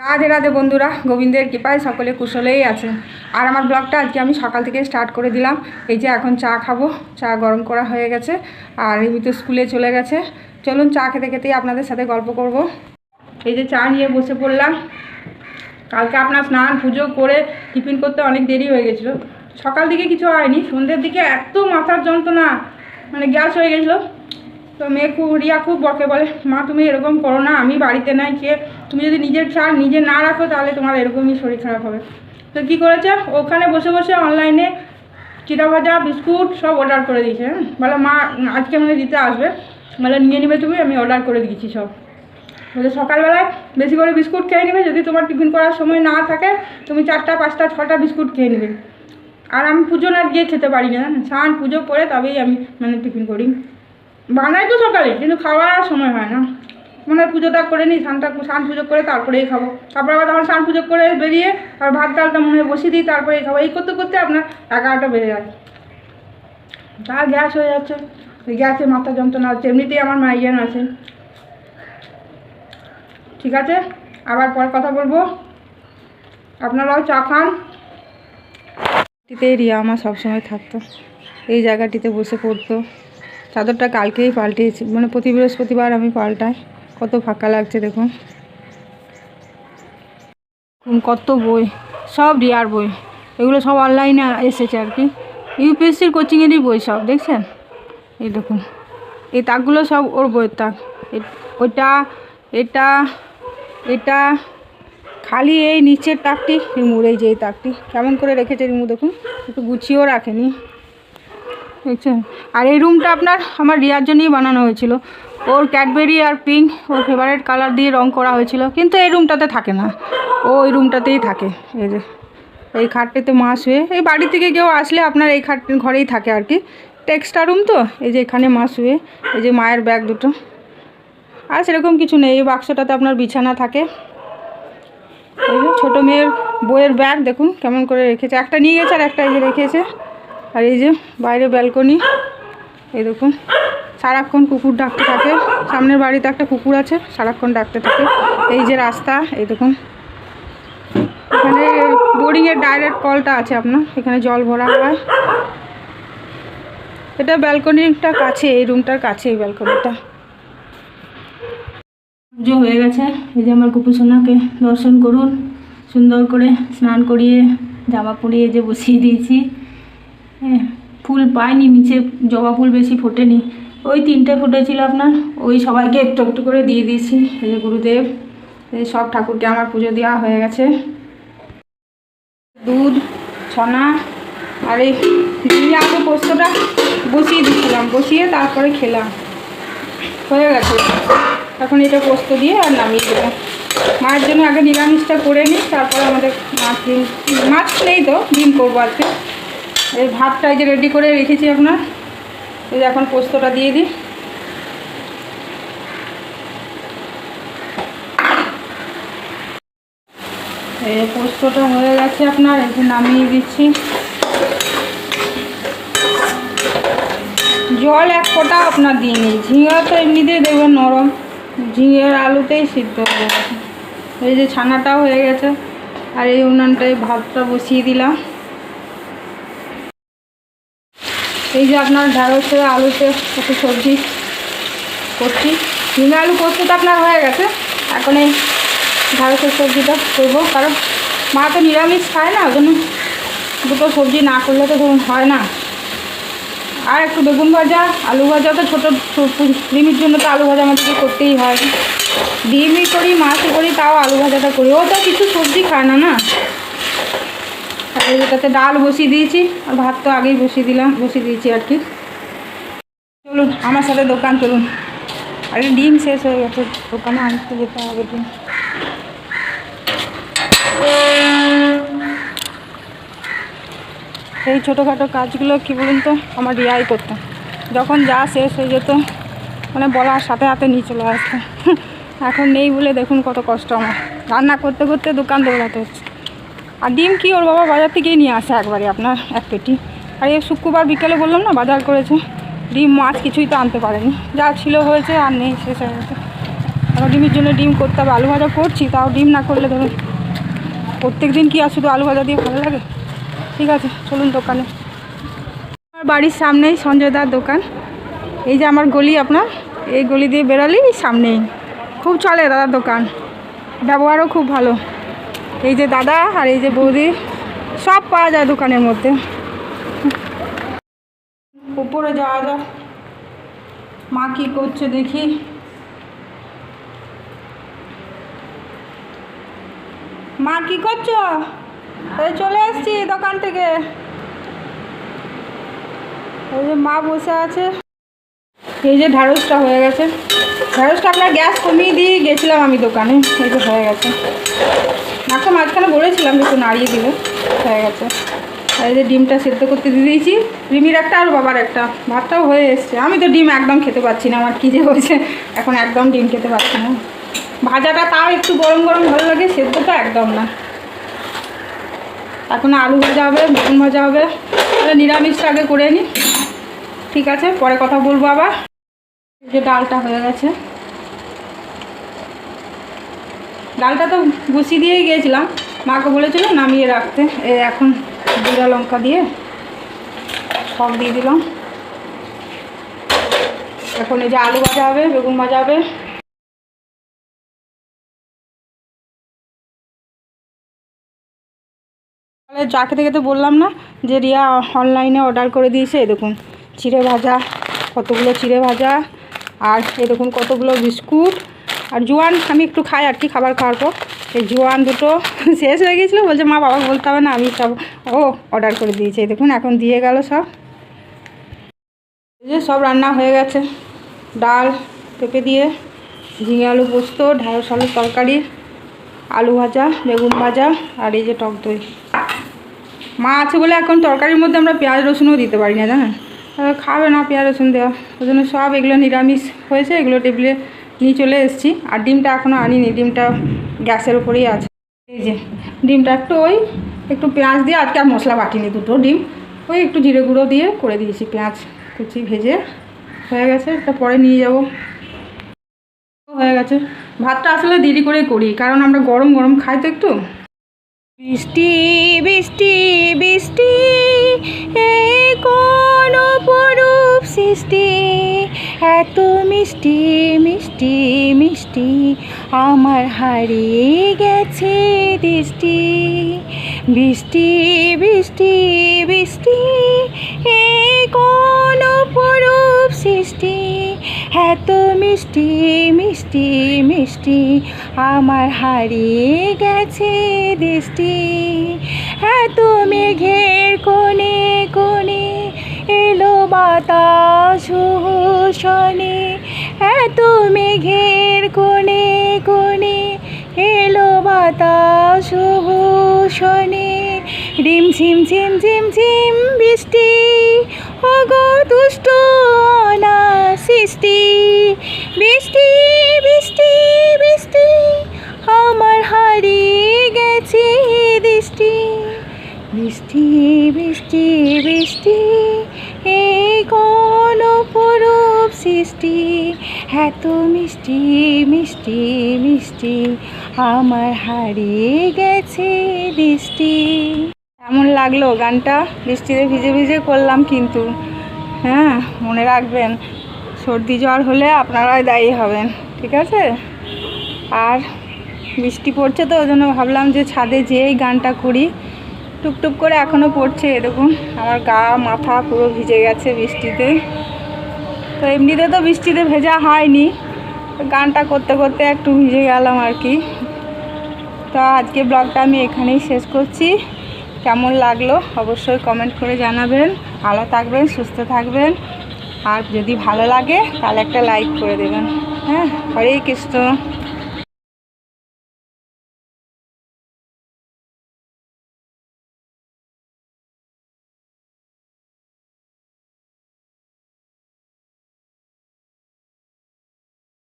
রাধে রাধে বন্ধুরা, গোবিন্দের কৃপায় সকলে কুশলেই আছে। আর আমার ব্লগটা আজকে আমি সকাল থেকে স্টার্ট করে দিলাম। এই যে এখন চা খাব, চা গরম করা হয়ে গেছে, আর এমনি তো স্কুলে চলে গেছে। চলুন চা খেতে খেতেই আপনাদের সাথে গল্প করব। এই যে চা নিয়ে বসে পড়লাম। কালকে আপনার স্নান, পুজো করে টিফিন করতে অনেক দেরি হয়ে গেছিল। সকাল দিকে কিছু হয়নি, সন্ধ্যের দিকে এত মাথার যন্ত্রণা। মানে গ্যাস হয়ে গেছিল। তো মেয়ে খুব, রিয়া খুব বকে, বলে, মা, তুমি এরকম করো না, আমি বাড়িতে নাই, কে, তুমি যদি নিজের খেয়াল নিজে না রাখো, তাহলে তোমার এরকমই শরীর খারাপ হবে। তো কী করেছে? ওখানে বসে বসে অনলাইনে চিরা ভাজা, বিস্কুট সব অর্ডার করে দিয়েছে বলে, মা, আজকে আমাকে দিতে আসবে। বলে, নিয়ে নেবে তুমি, আমি অর্ডার করে দিয়েছি সব। বলে, সকালবেলায় বেশি করে বিস্কুট খেয়ে নেবে, যদি তোমার টিফিন করার সময় না থাকে, তুমি চারটা, পাঁচটা, ছটা বিস্কুট খেয়ে নেবে। আর আমি পুজো না গিয়ে খেতে পারি না, জানেন? স্নান, পুজো করে তবেই আমি মানে টিফিন করি। বানাই তো সকালে, কিন্তু খাওয়ার আর সময় হয় না। মনে হয় পুজোটা করে নিই স্নানটা স্নান পুজো করে তারপরেই খাব। তারপরে আবার তখন স্নান পুজো করে বেরিয়ে আর ভাত ডালটা মনে হয় বসিয়ে দিই, তারপরেই খাব। এই করতে করতে আপনার এগারোটা বেড়ে যায়। তা গ্যাস হয়ে যাচ্ছে। ওই গ্যাসে মাথা যন্ত্রণা হচ্ছে। এমনিতেই আমার মাইগ্রেন আছে। ঠিক আছে? আবার পর কথা বলব। আপনারাও চা খান। এটিতেই রিয়া আমার সবসময় থাকতো। এই জায়গাটিতে বসে পড়তো। চাদরটা কালকেই পাল্টিয়েছি মানে প্রতি বৃহস্পতিবার আমি পাল্টাই। কত ফাঁকা লাগছে দেখুন। কত বই। সব রিয়ার বই। এগুলো সব অনলাইনে এসেছে আর কি। ইউপিএসসির কোচিংয়েরই বই সব, দেখছেন? এই দেখুন। এই তাকগুলো সব ওর বইয়ের তাক। ওইটা, এটা এটা খালি এই নিচের তাকটি রিমুর এই যে এই তাকটি। কেমন করে রেখেছে রিমু দেখুন? একটু গুছিয়েও রাখেনি। দেখছেন? আর এই রুমটা আপনার আমার রিয়ার জন্যই বানানো হয়েছিল। ওর ক্যাডবেরি আর পিঙ্ক, ওর ফেভারিট কালার দিয়ে রং করা হয়েছিল। কিন্তু এই রুমটাতে থাকে না। ও ওই রুমটাতেই থাকে। এই যে, এই খাটটাতে মা শুয়ে, এই বাড়ি থেকে কেউ আসলে আপনার এই খাট ঘরেই থাকে আর কি। টেক্সটা রুম তো, এই যে এখানে মা শুয়ে, এই যে মায়ের ব্যাগ দুটো। আর সেরকম কিছু নেই, এই বাক্সটাতে আপনার বিছানা থাকে। এই যে ছোটো মেয়ের বইয়ের ব্যাগ দেখুন কেমন করে রেখেছে। একটা নিয়ে গেছে আর একটা এই যে রেখেছে। আর এই যে বাইরে ব্যালকনি এই দেখুন, সারাক্ষণ কুকুর ডাকতে থাকে। সামনের বাড়িতে একটা কুকুর আছে, সারাক্ষণ ডাকতে থাকে। এই যে রাস্তা, এই দেখুন। এখানে বোরিংয়ের ডাইরেক্ট কলটা আছে আপনার, এখানে জল ভরা হয়। এটা ব্যালকনিটা কাছে, এই রুমটার কাছে এই ব্যালকনিটা পুজো হয়ে গেছে। এই যে আমার গোপু সোনাকে দর্শন করুন, সুন্দর করে স্নান করিয়ে, জামা পরিয়ে যে বসিয়ে দিয়েছি। হ্যাঁ ফুল পাইনি, নিচে জবা ফুল বেশি ফোটেনি। ওই তিনটে ফুটেছিল আপনার, ওই সবাইকে একটু একটু করে দিয়ে দিয়েছি। এই যে গুরুদেব, এই সব ঠাকুরকে আমার পুজো দেওয়া হয়ে গেছে। দুধ, ছনা, আর এই আগে পোস্তটা বসিয়ে দিয়েছিলাম, বসিয়ে তারপরে খেলাম। হয়ে গেছে। এখন এটা পোস্ত দিয়ে আর নামিয়ে দেবো। মায়ের জন্য আগে নিরামিষটা করে নিই, তারপরে আমাদের মাছ ডিম, মাছ নেই তো, ডিম করব আর কি এই ভাতটা যে রেডি করে রেখেছি আপনার। এই এখন পোস্তটা দিয়ে দিই। এই পোস্তটা হয়ে গেছে আপনার, এই নামিয়ে দিচ্ছি। জল এক ফোঁটা আপনার দিয়ে নিই, ঝিঙে তো এমনিতেই দেখবেন নরম। ঝিঙের আলুতেই সিদ্ধ হয়ে গেছে। এই যে ছানাটাও হয়ে গেছে। আর এই উনানটায় ভাতটা বসিয়ে দিলাম। এই যে আপনার ঢ্যাঁড়সে আলুতে একটু সবজি করছি। ঝিঙে আলু পোস্তটা আপনার হয়ে গেছে। এখন এই ঢ্যাঁড়সের সবজিটা করব। কারণ মা তো নিরামিষ খায় না, ওই জন্য দুটো সবজি না করলে তো ধরুন হয় না। আর একটু বেগুন ভাজা, আলু ভাজা তো ছোটো ডিমের জন্য তো আলু ভাজা আমাদেরকে করতেই হয়। ডিমই করি মাছই করি, তাও আলু ভাজাটা করি। ও তো কিছু সবজি খায় না না? তাতে ডাল বসিয়ে দিয়েছি, আর ভাত তো আগেই বসিয়ে দিলাম, বসিয়ে দিয়েছি আর কি। চলুন, আমার সাথে দোকান চলুন। আরে ডিম শেষ হয়ে গেছে, দোকানে আনতে যেতে হবে ডিম। এই ছোটোখাটো কাজগুলো কী বলুন তো? আমার রিয়াই করতো। যখন যা শেষ হয়ে যেত মানে বলার সাথে সাথে নিয়ে চলে আসতো। এখন নেই বলে দেখুন কত কষ্ট আমার। রান্না করতে করতে দোকান দৌড়াতে হচ্ছে। আর ডিম কি ওর বাবা বাজার থেকেই নিয়ে আসে একবারে আপনার এক পেটি। আর এই শুক্রবার বিকেলে বললাম না, বাজার করেছে। ডিম মাছ কিছুই তো আনতে পারেনি। যা ছিল হয়েছে আর নেই, শেষ হয়ে গেছে। এখন ডিমের জন্য ডিম করতে হবে। আলু ভাজা করছি, তাও ডিম না করলে ধরুন প্রত্যেক দিন কি আর শুধু আলু ভাজা দিয়ে ভালো লাগে? ঠিক আছে, চলুন দোকানে। আমার বাড়ির সামনেই সঞ্জয় দার দোকান। এই যে আমার গলি আপনার, এই গলি দিয়ে বেরালেই সামনেই। খুব চলে দাদার দোকান। ব্যবহারও খুব ভালো। এই যে দাদা আর এই যে বৌদি, সব পাওয়া যায় দোকানের মধ্যে। উপরে যাওয়া যাক। মা কী করছে দেখি। মা কি করছ? এই চলে এসছি দোকান থেকে। এই যে মা বসে আছে। এই যে ঢ্যাঁড়সটা হয়ে গেছে। ঢ্যাঁড়সটা আপনার গ্যাস কমিয়ে দিয়ে গেছিলাম আমি দোকানে। এই যে হয়ে গেছে। মাকে মাঝখানে বলেছিলাম একটু নাড়িয়ে দিলে হয়ে গেছে। এই যে ডিমটা সেদ্ধ করতে দিয়ে দিয়েছি। রিমির একটা আর বাবার একটা। ভাতটাও হয়ে এসছে। আমি তো ডিম একদম খেতে পাচ্ছি না। আমার কী যে হয়েছে। এখন একদম ডিম খেতে পাচ্ছি না। ভাজাটা তাও একটু গরম গরম ভালো লাগে, সেদ্ধটা একদম না। এখন আলু ভাজা হবে, বেগুন ভাজা হবে। নিরামিষটা আগে করে নিই ঠিক আছে, পরে কথা বলব আবার। যে ডালটা হয়ে গেছে। ডালটা তো বসিয়ে দিয়েই গিয়েছিলাম। মাকে বলেছিল নামিয়ে রাখতে। এ এখন জিরা লঙ্কা দিয়ে সব দিয়ে দিলাম। এখন এই যে আলু ভাজা হবে, বেগুন ভাজা হবে। চা খেতে খেতে বললাম না যে রিয়া অনলাইনে অর্ডার করে দিয়েছে দেখুন, চিড়ে ভাজা, কতগুলো চিড়ে ভাজা, আর দেখুন কতগুলো বিস্কুট। আর জোয়ান, আমি একটু খাই আর কি, খাবার খাওয়ার পর। এই জোয়ান দুটো শেষ হয়ে গেছিল বলছে, মা, বাবা বলতে হবে না, আমি সব ও অর্ডার করে দিয়েছে দেখুন, এখন দিয়ে গেল সব। যে সব রান্না হয়ে গেছে। ডাল, পেঁপে দিয়ে, ঝিঙে আলু পোস্ত ঢ্যাঁড়স আলুর তরকারি, আলু ভাজা, বেগুন ভাজা, আর এই যে টক দই। মা আছে বলে এখন তরকারির মধ্যে আমরা পেঁয়াজ রসুনও দিতে পারি না, জানেন? খাবে না পেঁয়াজ রসুন দেওয়া। ওই জন্য সব এগুলো নিরামিষ হয়েছে, এগুলো টেবিলে নিয়ে চলে এসেছি। আর ডিমটা এখনও আনিনি, ডিমটা গ্যাসের উপরেই আছে। এই যে, ডিমটা একটু ওই একটু পেঁয়াজ দিয়ে, আজকে আর মশলা বাটিনি দুটো ডিম। ওই একটু জিরে গুঁড়ো দিয়ে করে দিয়েছি পেঁয়াজ কুচি ভেজে। হয়ে গেছে, এটা পরে নিয়ে যাব। হয়ে গেছে। ভাতটা আসলে দেরি করে করি, কারণ আমরা গরম গরম খাই তো একটু। বৃষ্টি বৃষ্টি বৃষ্টি এই কোন অপরূপ সৃষ্টি? এত মিষ্টি মিষ্টি মিষ্টি, আমার হারিয়ে গেছে দৃষ্টি। বৃষ্টি বৃষ্টি বৃষ্টি এই কোন অপরূপ সৃষ্টি? এত মিষ্টি মিষ্টি মিষ্টি আমার হারিয়ে গেছে দৃষ্টি এত মেঘের কোণে কোণে এলো বাতাস শনে। এত মেঘের কোণে কোণে এলো বাতাস শনে। রিম, ঝিম ঝিম ঝিম ঝিম বৃষ্টি অগো দুষ্ট না সৃষ্টি বৃষ্টি বৃষ্টি বৃষ্টি বৃষ্টি বৃষ্টি এই কোন পরব সৃষ্টি? এত মিষ্টি মিষ্টি মিষ্টি, আমার হারিয়ে গেছে দৃষ্টি কেমন লাগল গানটা? বৃষ্টিতে ভিজে ভিজে করলাম কিন্তু। হ্যাঁ মনে রাখবেন, সর্দি জ্বর হলে আপনারাই দায়ী হবেন, ঠিক আছে? আর বৃষ্টি পড়ছে তো, ওই জন্য ভাবলাম যে ছাদে যেয়েই গানটা করি। টুকটুক করে এখনও পড়ছে, এ দেখুন, আমার গা, মাথা পুরো ভিজে গেছে বৃষ্টিতে। তো এমনিতে তো বৃষ্টিতে ভেজা হয়নি গানটা করতে করতে একটু ভিজে গেলাম আর কি। তো আজকে ব্লগটা আমি এখানেই শেষ করছি। কেমন লাগল অবশ্যই কমেন্ট করে জানাবেন। ভালো থাকবেন, সুস্থ থাকবেন। আর যদি ভালো লাগে, তাহলে একটা লাইক করে দেবেন। হ্যাঁ হরে কৃষ্ণ।